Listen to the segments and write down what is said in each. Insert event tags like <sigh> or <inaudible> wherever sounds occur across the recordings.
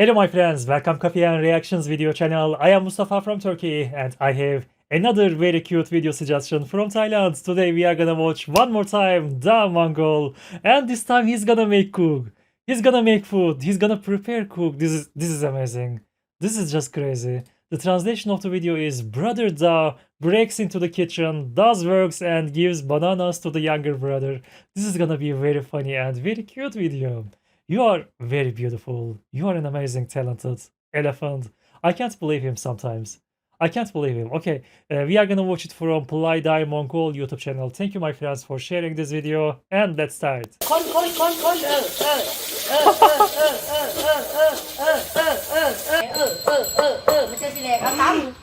Hello my friends, welcome Coffee and Reactions video channel. I am Mustafa from Turkey and I have another very cute video suggestion from Thailand. Today we are gonna watch one more time Da Mongol and this time he's gonna make cook. He's gonna make food, he's gonna prepare cook. This is this is amazing. This is just crazy. The translation of the video is Brother Da breaks into the kitchen, does works and gives bananas to the younger brother. This is gonna be a very funny and very cute video. You are very beautiful. You are an amazing, talented elephant. I can't believe him sometimes. I can't believe him. Okay, uh, we are gonna watch it from Polite Die Mongol YouTube channel. Thank you, my friends, for sharing this video, and let's start.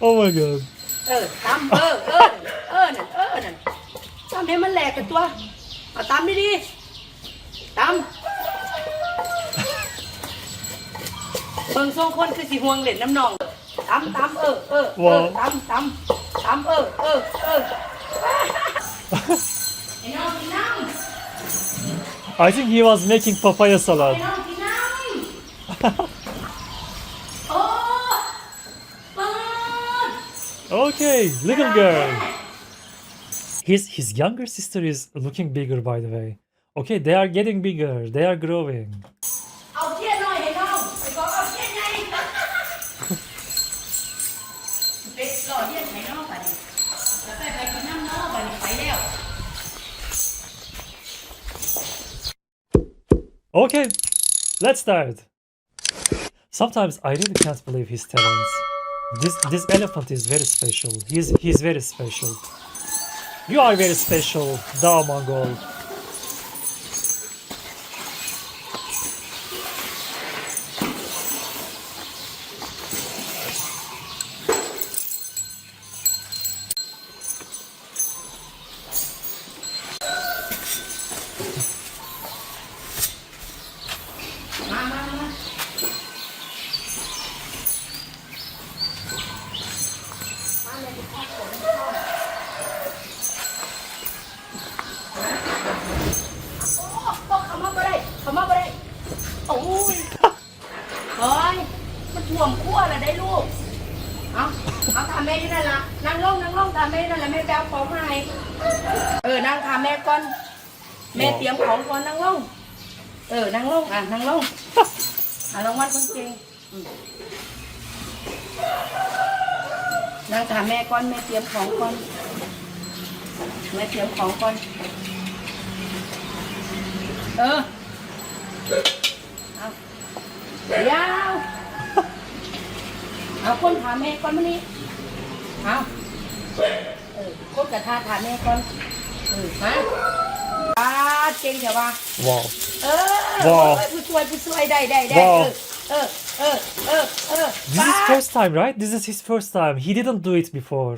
oh my god. เบิ่งทรงคนคือสิห่วงเล่นน้ำนองตำตำเออเออเออตำตำตำเออเออเออไอ้น้องกินน้ำ I think he was making papaya ไป salad. น้องกินน้ำโอ้เปิด Okay, little girl. His his younger sister is looking bigger, by the way. Okay, they are getting bigger. They are growing. Okay, let's start. Sometimes I really can't believe his talents. This this elephant is very special. He's he's very special. You are very special, Dao Mongol. เฮ้ยมันถ่วมขั้วเลยได้ลูก เอาเอาทำแม่ที่นั่นละนั่งลงนั่งลงทำแม่ที่นั่นละแม่แปลของให้เออ นั่งทำแม่ก่อน แม่เตรียมของก่อนนั่งลง เออ นั่งลง อะ นั่งลง อะรางวัลคนเก่ง นั่งทำแม่ก่อนแม่เตรียมของก่อนแม่เตรียมของก่อน เออเอาเดี๋ยวเอาคนถามแม่ก่อนมานี่เอาเออคนกระทาถามแม่ก่อนเออมาอ่าเก่งเถอะวะ Wow. เออว้าวโอ้ยผู้ช่วยผู้ช่วยได้ได้ได้ว้าวเออเออเออเออ This ป้า is first time, right? This is his first time. He didn't do it before.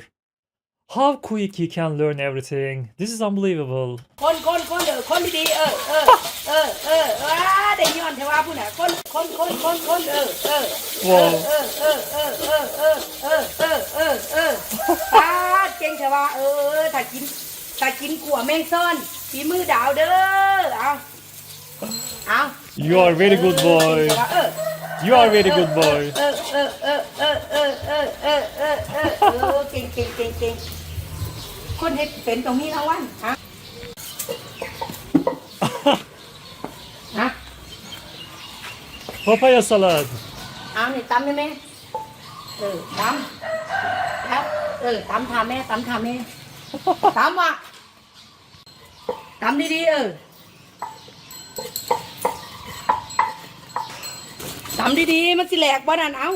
How quick he can learn everything. This is unbelievable. คนคนคนเออคนดีๆเออเออเออเออเออได้ย้อนเทว่าผู้น่ะคนคนคนคนคนเออเออเอ ว้า อ ว เออเออเออเออเออเออเออเออเออป้าเก่งเทว่าเออถ้ากินถ้ากินขัวแมงซ่อนฝีมือดาวเด้อเอาเอา You are very good boy. เออ You are very good boy. เออเออเออเออเออเออเออเออเออเออเก่งเก่งเก่งเก่งคนเห็ดเป็นตรงนี้ทั้งวันฮะฮะ Papaya salad. เอานี่ตำได้ไหมเออตำแล้วเออตำทาแม่ตำทาแม่ตำว่ะตำดีๆเออ ตำดีๆ มันสิแหลกบ่นั่นเอา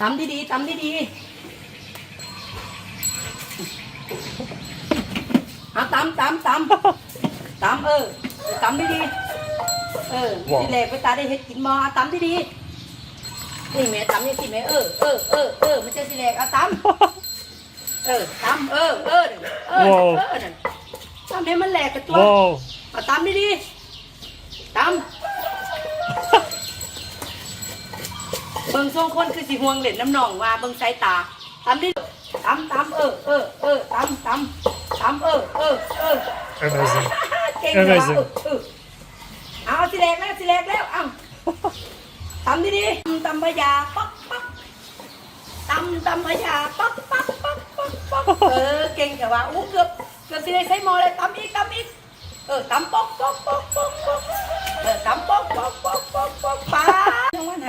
ตำดีๆตำดีๆเอาตำตำตำตำเออตำดีๆเออว้าวสิแหลกไปตาได้เห็ดกินบ่เอาตำดีๆนี่แม่ตำนี่สิแม่เออเออเออเออมันจะสิแหลกเอาตำเออตำเออเออเออว้าวเออนั่นตำให้มันแหลกกันตัว Wow. เอาตำดีๆตำเบิ่งทรงคนคือสิห่วงเล่นน้ำหนองว่าเบิ่งสายตาตำดิตำตำเออเออเออตำตำตำเออเออเออ Amazing. เก่งจังวะ Amazing เออเออเอาสิแรกแล้วสิแรกแล้วเอาทำดีๆตำพยาป๊อกป๊อกตำตำพยาป๊อกป๊อกป๊อกป๊อกป๊อกเออเก่งแต่ว่าอู้เกือบเกือบสิได้ใช้หมอเลยตำอีกตำอีกเออตำป๊อกป๊อกป๊อกป๊อกป๊อกเออตำป๊อกป๊อกป๊อกป๊อกป๊อกป้าจังหวะไหน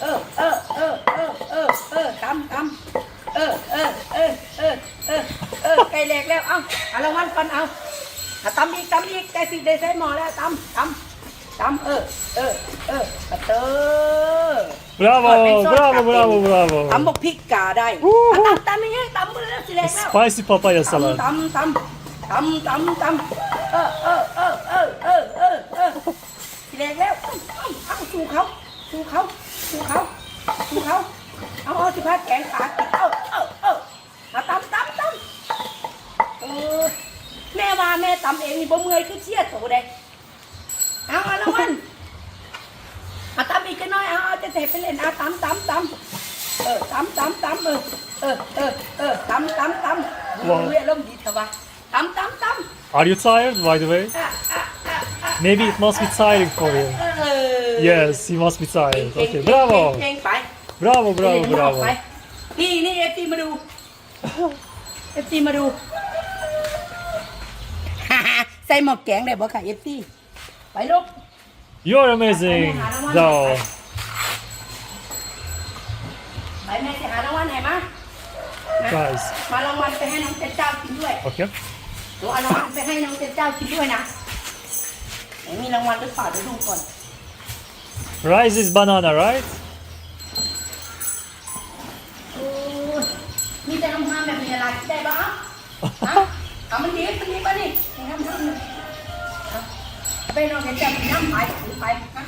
เออเออเออเออเออเออตำตำเออเออเออเออเออเออไก่แหลกแล้ว เอาเอารางวัลก่อนเอาอะตำอีกตำอีกแต่สิได้ใส่หมอแล้วตำตำตำเออ เออ เออกระเตอ Bravo, bravo, bravo, bravo. ตำบอกพริกกาได้อู้หูอะตำตำไม่ใช่ตำมือแล้วสิแรกแล้ว Spicy papaya ตำ salad. ตำตำตำตำตำเออเออเออเออเออเออเออสิแรกแล้วเอ้าเอ้าเอ้าสู่เขาสู่เขาสู่เขาสู่เขาเอาเอาสิพัดแกงขากินเออเออเออเอาตำตำตำเออ แม่ว่าแม่ตำเองนี่บ่เมื่อยคือเชี่ยโตเด้เอาเอาละมันเอาตำอีกกันหน่อยเอาเอาจะเตะไปเล่นเอาตำตำตำเออตำตำตำเออเออเออเออตำตำตำว้าวเรียกลมณ์ดีเถอะวะตำตำตำ Are you tired, by the way? อะอะอะอะ Maybe it must be tiring for you. เออ Yes, he must be เก่ง tired. เก่ง Okay, เก่ง bravo. เก่งไป Bravo, เก่ bravo, งมากไป bravo. นี่นี่เอฟซีมาดูเอฟซีมาดู ใส่หมอกแกงได้บ่ค่ะเอฟซีไปลูก You're amazing, though. ไปแม่จะหารางวัลไหนมานะ Guys, มารางวัลไปให้น้องเจ้าเจ้ากินด้วย okay. หนูเอารางวัลไปให้น้องเจ้าเจ้ากินด้วยนะไหนมีรางวัลหรือเปล่าเดี๋ยวดูก่อน Rice is banana, right? โอ้ยมีแต่ทำทำแบบนี้อะไรได้บ้างฮะเอามันดีมันดีป่ะนี่้ำทำเลยเอาไปนองเจ้ากินน้ำไปถือไปนะ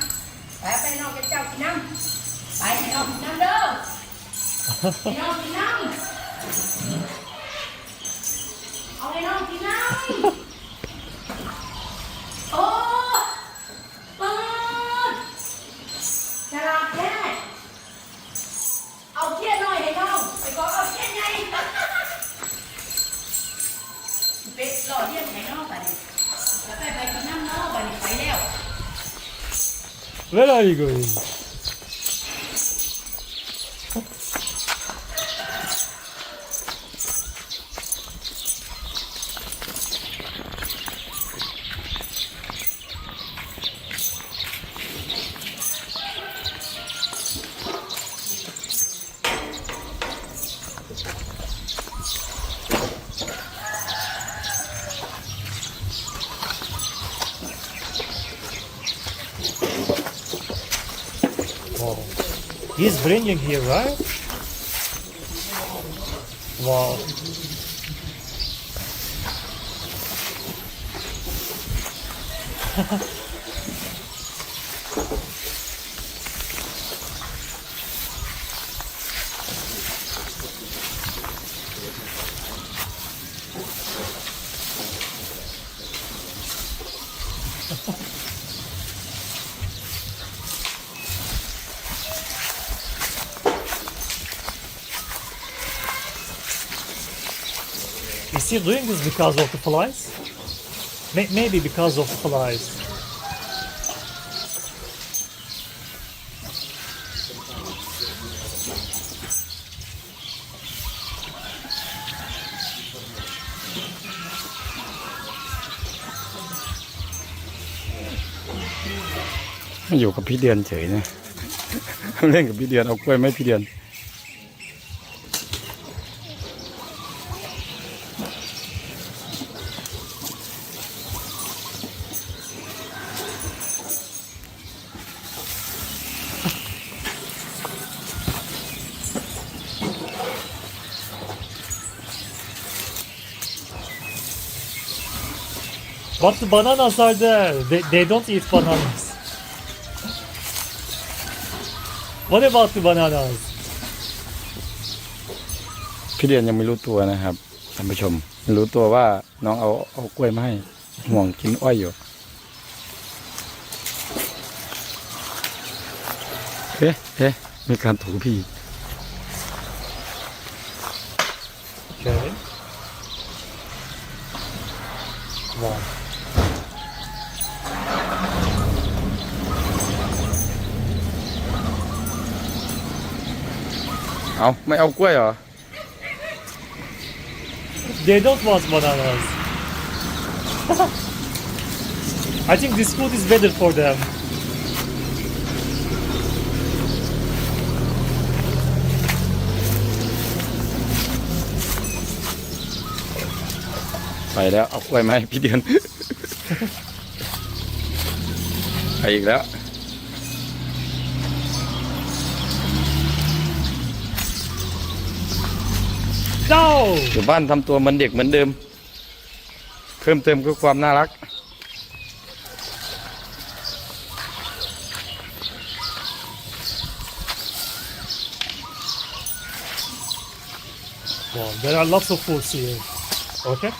ไปไปนองเจ้ากินน้ำไปนองกินน้ำเด้อให้น้องกินน้ำเอาให้น้อกินน้ำโอ้ปืนฉลาดแท้เอาเทียนหน่อยให้น้องไปขอเอาเทียนใหญ่เป็ดหล่อเทียนให้น้องไป Where are you going? Wow. He's bringing here, right? Wow. <laughs> Is he doing this because of the flies? May- maybe because of the flies. อยู่กับพี่เดือนเฉยนะ เล่นกับพี่เดือนเอากล้วยไหม่พี่เดือน <laughs> But the bananas are there. They, they don't eat bananas. What about the bananas? พี่เดือนยังไม่รู้ตัวนะครับท่านผู้ชมไม่รู้ตัวว่าน้องเอาเอากล้วยมาให้ห่วงกินอ้อยอยู่เอ๊ะเอ๊ะมีการถูพี่ Okay. Wow. เอาไม่เอากล้วยเหรอ They don't want bananas. I think this food is better for them. ไปแล้วเอากล้วยมาให้พี่เดือน <laughs> ไปอีกแล้ว No! อยู่บ้านทำตัวเหมือนเด็กเหมือนเดิม เพิ่มเติมคือความน่ารัก Well, there are lots of foods here. Okay?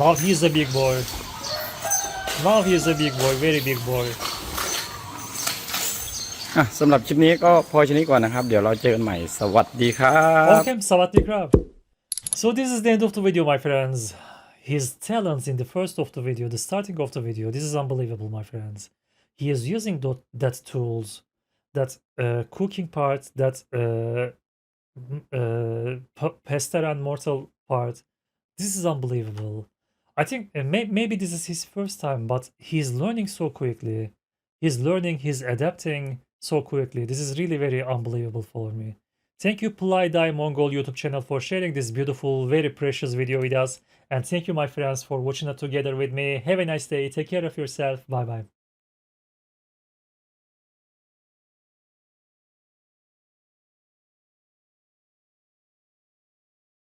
Now he's a big boy. Now he's a big boy, very big boy. อ่ะสำหรับคลิปนี้ก็พอชนี้ก่อนนะครับ เดี๋ยวเราเจอกันใหม่ สวัสดีครับ Okay, Sawadee Krab. So this is the end of the video, my friends. His talents in the first of the video, the starting of the video, this is unbelievable, my friends. He is using tho- that tools, that uh, cooking part, that uh, m- uh, p- Pester and Mortal part. This is unbelievable. I think uh, may- maybe this is his first time, but he's learning so quickly. He's learning, he's adapting so quickly. This is really very unbelievable for me. Thank you Die Mongol YouTube channel for sharing this beautiful, very precious video with us. And thank you my friends for watching it together with me. Have a nice day. Take care of yourself. Bye bye.